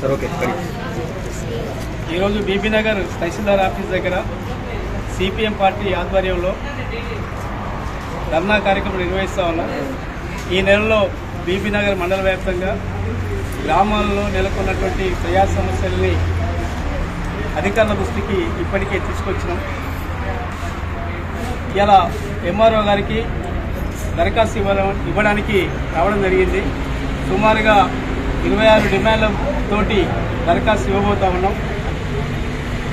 Sir okay కడి ఈరోజు Bibinagar tahsildar office దగ్గర సిపిఎం పార్టీ ఆధ్వర్యంలో ధర్నా కార్యక్రమం నిర్వహిస్తా ఉన్నాం. ఈ నెలలో బీబీ నగర్ మండల వ్యాప్తంగా గ్రామాల్లో నెలకొన్నటువంటి ప్రజా సమస్యల్ని అధికారుల దృష్టికి ఇప్పటికే తీసుకొచ్చినాం. ఇలా ఎంఆర్ఓ గారికి దరఖాస్తు ఇవ్వడం ఇవ్వడానికి రావడం జరిగింది. సుమారుగా ఇరవై ఆరు డిమాండ్లతోటి దరఖాస్తు ఇవ్వబోతా ఉన్నాం.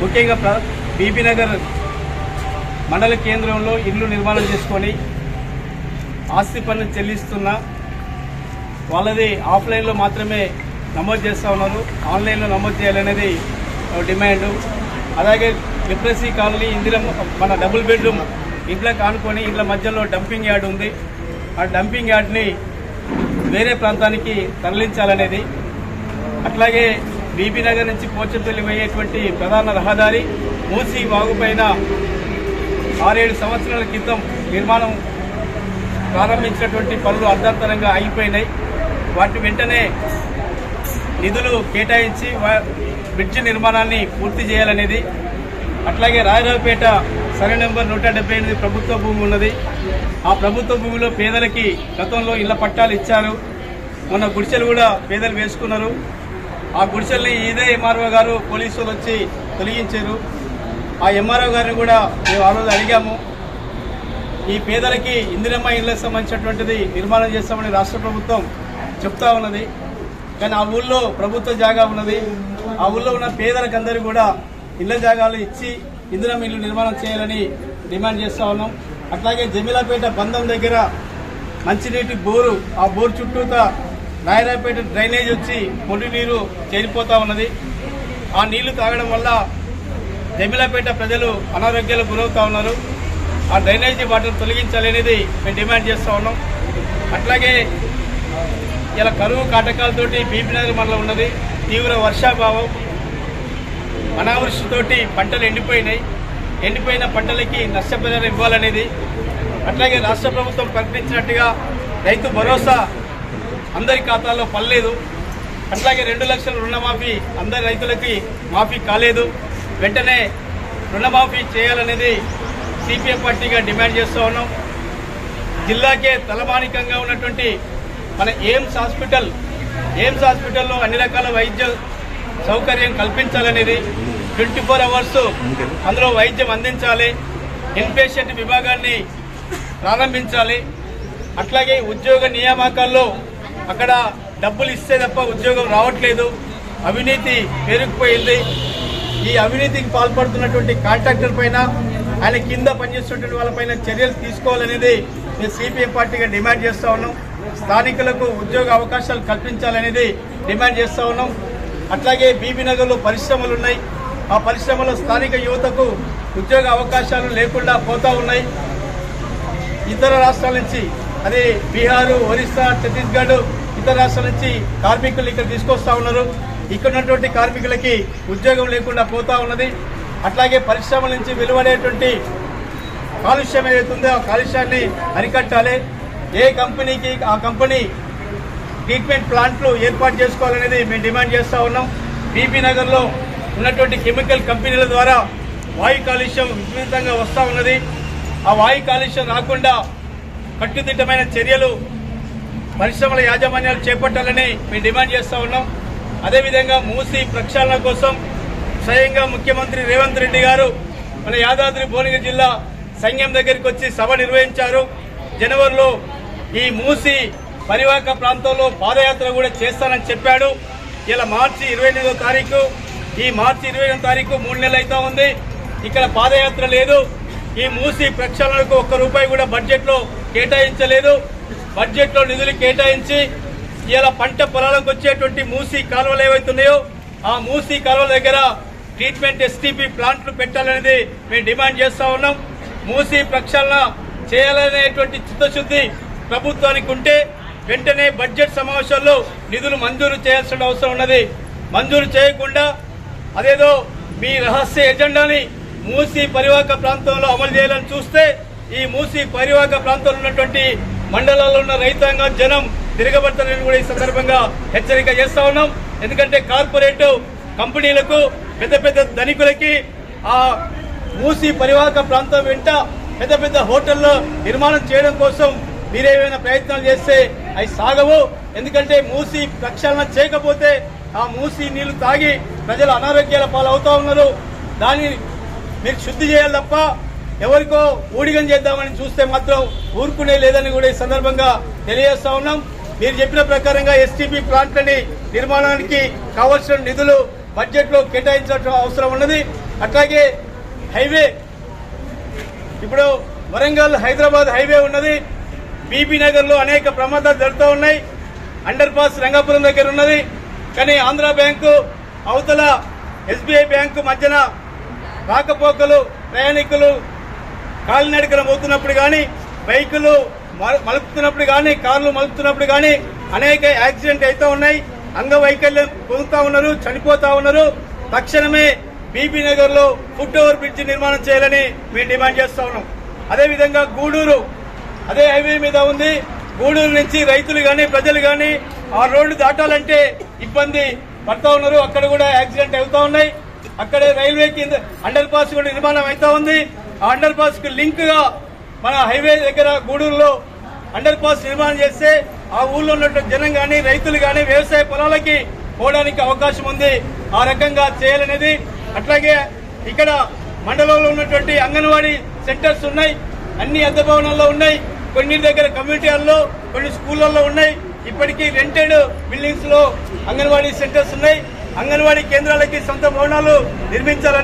ముఖ్యంగా ప్ర బీబీ నగర్ మండల కేంద్రంలో ఇల్లు నిర్మాణం చేసుకొని ఆస్తి పన్ను చెల్లిస్తున్న వాళ్ళది ఆఫ్లైన్లో మాత్రమే నమోదు చేస్తూ ఉన్నారు. ఆన్లైన్లో నమోదు చేయాలనేది డిమాండ్. అలాగే లిప్రసీ కాలనీ ఇందిరా మన డబుల్ బెడ్రూమ్ ఇంట్లో కానుకొని ఇంట్లో మధ్యలో డంపింగ్ యార్డ్ ఉంది. ఆ డంపింగ్ యార్డ్ని వేరే ప్రాంతానికి తరలించాలనేది. అట్లాగే బీబీ నగర్ నుంచి పోచంపల్లి పోయేటువంటి ప్రధాన రహదారి మూసి వాగుపైన ఆరేడు సంవత్సరాల క్రితం నిర్మాణం ప్రారంభించినటువంటి పనులు అర్ధాంతరంగా ఆగిపోయినాయి. వాటి వెంటనే నిధులు కేటాయించి వా- నిర్మాణాన్ని పూర్తి చేయాలనేది. అట్లాగే రాయరావుపేట సర్వే నెంబర్ నూట డెబ్బై ఎనిమిది ప్రభుత్వ భూమి ఉన్నది. ఆ ప్రభుత్వ భూమిలో పేదలకి గతంలో ఇళ్ళ పట్టాలు ఇచ్చారు. మొన్న గుడిసెలు కూడా పేదలు వేసుకున్నారు. ఆ గుడిసెల్ని ఇదే ఎంఆర్ఓ గారు పోలీసులు వచ్చి తొలగించారు. ఆ ఎంఆర్ఓ గారిని కూడా మేము ఆ రోజు అడిగాము. ఈ పేదలకి ఇందిరమ్మ ఇళ్ళకు సంబంధించినటువంటిది నిర్మాణం చేస్తామని రాష్ట్ర ప్రభుత్వం చెప్తా ఉన్నది. కానీ ఆ ఊళ్ళో ప్రభుత్వ జాగా ఉన్నది. ఆ ఊళ్ళో ఉన్న పేదలకు అందరూ కూడా ఇళ్ళ జాగాలు ఇచ్చి ఇందిరమ్మ ఇల్లు నిర్మాణం చేయాలని డిమాండ్ చేస్తా ఉన్నాం. అట్లాగే జమీలాపేట బంధం దగ్గర మంచినీటి బోరు ఆ బోరు చుట్టూతా నాయరాపేట డ్రైనేజ్ వచ్చి పొడి నీరు చేరిపోతా ఉన్నది. ఆ నీళ్ళు తాగడం వల్ల జమిలాపేట ప్రజలు అనారోగ్యాలకు గురవుతా ఉన్నారు. ఆ డ్రైనేజీ వాటిని తొలగించాలనేది మేము డిమాండ్ చేస్తూ ఉన్నాం. అట్లాగే ఇలా కరువు కాటకాలతోటి బీపీ నగర్ మండలం ఉన్నది. తీవ్ర వర్షాభావం అనావృష్టితోటి పంటలు ఎండిపోయినాయి. ఎండిపోయిన పంటలకి నష్టపరిహారం ఇవ్వాలనేది. అట్లాగే రాష్ట్ర ప్రభుత్వం ప్రకటించినట్టుగా రైతు భరోసా అందరి ఖాతాల్లో పడలేదు. అట్లాగే రెండు లక్షల రుణమాఫీ అందరి రైతులకి మాఫీ కాలేదు. వెంటనే రుణమాఫీ చేయాలనేది సిపిఎం పార్టీగా డిమాండ్ చేస్తూ ఉన్నాం. జిల్లాకే తలమానికంగా ఉన్నటువంటి మన ఎయిమ్స్ హాస్పిటల్ ఎయిమ్స్ హాస్పిటల్లో అన్ని రకాల వైద్య సౌకర్యం కల్పించాలనేది ట్వంటీ ఫోర్ అవర్స్ అందులో వైద్యం అందించాలి ఇన్పేషెంట్ విభాగాన్ని ప్రారంభించాలి. అట్లాగే ఉద్యోగ నియామకాల్లో అక్కడ డబ్బులు ఇస్తే తప్ప ఉద్యోగం రావట్లేదు. అవినీతి పెరిగిపోయింది ఈ అవినీతికి పాల్పడుతున్నటువంటి కాంట్రాక్టర్ పైన ఆయన కింద పనిచేస్తున్నటువంటి వాళ్ళపైన చర్యలు తీసుకోవాలనేది మేము సిపిఎం పార్టీగా డిమాండ్ చేస్తూ ఉన్నాం. స్థానికులకు ఉద్యోగ అవకాశాలు కల్పించాలనేది డిమాండ్ చేస్తూ ఉన్నాం. అట్లాగే బీబీ నగర్లో పరిశ్రమలు ఉన్నాయి ఆ పరిశ్రమలో స్థానిక యువతకు ఉద్యోగ అవకాశాలు లేకుండా పోతా ఉన్నాయి. ఇతర రాష్ట్రాల నుంచి అదే బీహారు ఒరిస్సా ఛత్తీస్గఢ్ ఇతర రాష్ట్రాల నుంచి కార్మికులు ఇక్కడ తీసుకొస్తా ఉన్నారు. ఇక్కడ ఉన్నటువంటి కార్మికులకి ఉద్యోగం లేకుండా పోతా ఉన్నది. అట్లాగే పరిశ్రమల నుంచి వెలువడేటువంటి కాలుష్యం ఏదైతుందో ఆ కాలుష్యాన్ని అరికట్టాలి. ఏ కంపెనీకి ఆ కంపెనీ ట్రీట్మెంట్ ప్లాంట్లు ఏర్పాటు చేసుకోవాలనేది మేము డిమాండ్ చేస్తూ ఉన్నాం. బీపీ నగర్లో ఉన్నటువంటి కెమికల్ కంపెనీల ద్వారా వాయు కాలుష్యం విపరీతంగా వస్తూ ఉన్నది. ఆ వాయు కాలుష్యం రాకుండా కట్టుదిట్టమైన చర్యలు పరిశ్రమల యాజమాన్యాలు చేపట్టాలని మేము డిమాండ్ చేస్తూ ఉన్నాం. అదేవిధంగా మూసి ప్రక్షాళన కోసం స్వయంగా ముఖ్యమంత్రి రేవంత్ రెడ్డి గారు మన యాదాద్రి భువనగిరి జిల్లా సంఘం దగ్గరికి వచ్చి సభ నిర్వహించారు. జనవరిలో ఈ మూసి పరివాహక ప్రాంతంలో పాదయాత్ర కూడా చేస్తానని చెప్పాడు. ఇలా మార్చి ఇరవై ఎనిమిదో తారీఖు ఈ మార్చి ఇరవై ఎనిమిదో తారీఖు మూడు నెలలు అవుతా ఉంది. ఇక్కడ పాదయాత్ర లేదు. ఈ మూసి ప్రక్షాళనకు ఒక్క రూపాయి కూడా బడ్జెట్లో కేటాయించలేదు. బడ్జెట్లో నిధులు కేటాయించి ఇలా పంట పొలాలకు వచ్చేటువంటి మూసి కాలువలు ఏవైతున్నాయో ఆ మూసి కాలువల దగ్గర ట్రీట్మెంట్ ఎస్టీపీ ప్లాంట్లు పెట్టాలనేది మేము డిమాండ్ చేస్తూ ఉన్నాం. మూసి ప్రక్షాళన చేయాలనేటువంటి చిత్తశుద్ధి ప్రభుత్వానికి ఉంటే వెంటనే బడ్జెట్ సమావేశాల్లో నిధులు మంజూరు చేయాల్సిన అవసరం ఉన్నది. మంజూరు చేయకుండా అదేదో మీ రహస్య ఎజెండాని మూసి పరివాహక ప్రాంతంలో అమలు చేయాలని చూస్తే ఈ మూసి పరివాహక ప్రాంతంలో ఉన్నటువంటి మండలాల్లో ఉన్న రైతాంగ జనం తిరగబడతారని కూడా ఈ సందర్భంగా హెచ్చరిక చేస్తా ఉన్నాం. ఎందుకంటే కార్పొరేట్ కంపెనీలకు పెద్ద పెద్ద ధనికులకి ఆ మూసి పరివాహక ప్రాంతం వెంట పెద్ద పెద్ద హోటల్లో నిర్మాణం చేయడం కోసం మీరేమైనా ప్రయత్నాలు చేస్తే అవి సాగవు. ఎందుకంటే మూసి ప్రక్షాళన చేయకపోతే ఆ మూసి నీళ్ళు తాగి ప్రజలు అనారోగ్యాల పాలవుతా ఉన్నారు. దాన్ని మీరు శుద్ధి చేయాలి తప్ప ఎవరికో ఊడిగం చేద్దామని చూస్తే మాత్రం ఊరుకునే లేదని కూడా ఈ సందర్భంగా తెలియజేస్తా ఉన్నాం. మీరు చెప్పిన ప్రకారంగా ఎస్టీపీ ప్లాంట్లని నిర్మాణానికి కావలసిన నిధులు బడ్జెట్లో కేటాయించడం కేటాయించాల్సిన అవసరం ఉన్నది. అట్లాగే హైవే ఇప్పుడు వరంగల్ హైదరాబాద్ హైవే ఉన్నది. బీబీ నగర్లో అనేక ప్రమాదాలు జరుగుతూ ఉన్నాయి. అండర్ పాస్ రంగాపురం దగ్గర ఉన్నది. కానీ ఆంధ్ర బ్యాంకు అవతల ఎస్బీఐ బ్యాంకు మధ్యన రాకపోకలు ప్రయాణికులు కాలినడకన పోతున్నప్పుడు కానీ బైకులు మలుపుతున్నప్పుడు కానీ కార్లు మలుపుతున్నప్పుడు కానీ అనేక యాక్సిడెంట్ అవుతూ ఉన్నాయి. అంగవైకల్యం పొందుతూ ఉన్నారు చనిపోతా ఉన్నారు. తక్షణమే బీబీ నగర్లో ఫుట్ ఓవర్ బ్రిడ్జ్ నిర్మాణం చేయాలని మేము డిమాండ్ చేస్తా ఉన్నాం. అదేవిధంగా గూడూరు అదే హైవే మీద ఉంది. గూడూరు నుంచి రైతులు కానీ ప్రజలు కానీ ఆ రోడ్డు దాటాలంటే ఇబ్బంది పడతా ఉన్నారు. అక్కడ కూడా యాక్సిడెంట్ అవుతా ఉన్నాయి. అక్కడే రైల్వే కింద అండర్ పాస్ కూడా నిర్మాణం అవుతా ఉంది. ఆ అండర్ పాస్కు లింక్గా మన హైవే దగ్గర గూడూరులో అండర్ పాస్ నిర్మాణం చేస్తే ఆ ఊళ్ళో ఉన్నటువంటి జనం కానీ రైతులు కానీ వ్యవసాయ పొలాలకి పోవడానికి అవకాశం ఉంది. ఆ రకంగా చేయాలనేది. అట్లాగే ఇక్కడ మండలంలో ఉన్నటువంటి అంగన్వాడీ సెంటర్స్ ఉన్నాయి. అన్ని అద్దె భవనాల్లో ఉన్నాయి. కొన్ని దగ్గర కమ్యూనిటీల్లో కొన్ని స్కూళ్ళల్లో ఉన్నాయి. ఇప్పటికీ రెంటెడ్ బిల్డింగ్స్లో అంగన్వాడీ సెంటర్స్ ఉన్నాయి. అంగన్వాడీ కేంద్రాలకి సొంత భవనాలు నిర్మించాలని